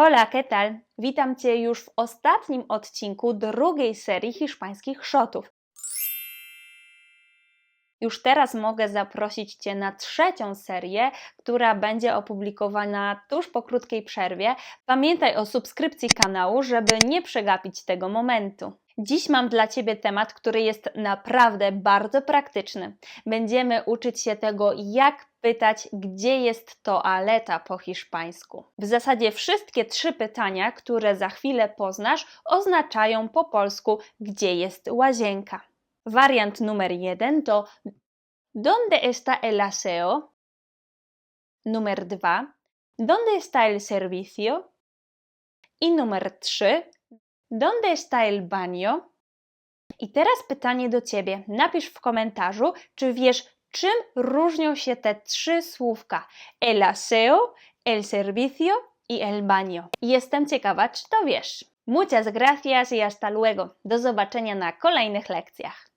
Hola, ¿qué tal? Witam Cię już w ostatnim odcinku drugiej serii hiszpańskich shotów. Już teraz mogę zaprosić Cię na trzecią serię, która będzie opublikowana tuż po krótkiej przerwie. Pamiętaj o subskrypcji kanału, żeby nie przegapić tego momentu. Dziś mam dla Ciebie temat, który jest naprawdę bardzo praktyczny. Będziemy uczyć się tego, jak pytać, gdzie jest toaleta po hiszpańsku. W zasadzie wszystkie trzy pytania, które za chwilę poznasz, oznaczają po polsku, gdzie jest łazienka. Wariant numer jeden to ¿Dónde está el aseo? Numer dwa ¿Dónde está el servicio? I numer trzy ¿Dónde está el baño? I teraz pytanie do Ciebie. Napisz w komentarzu, czy wiesz, czym różnią się te trzy słówka: el aseo, el servicio i el baño. Jestem ciekawa, czy to wiesz. Muchas gracias y hasta luego. Do zobaczenia na kolejnych lekcjach.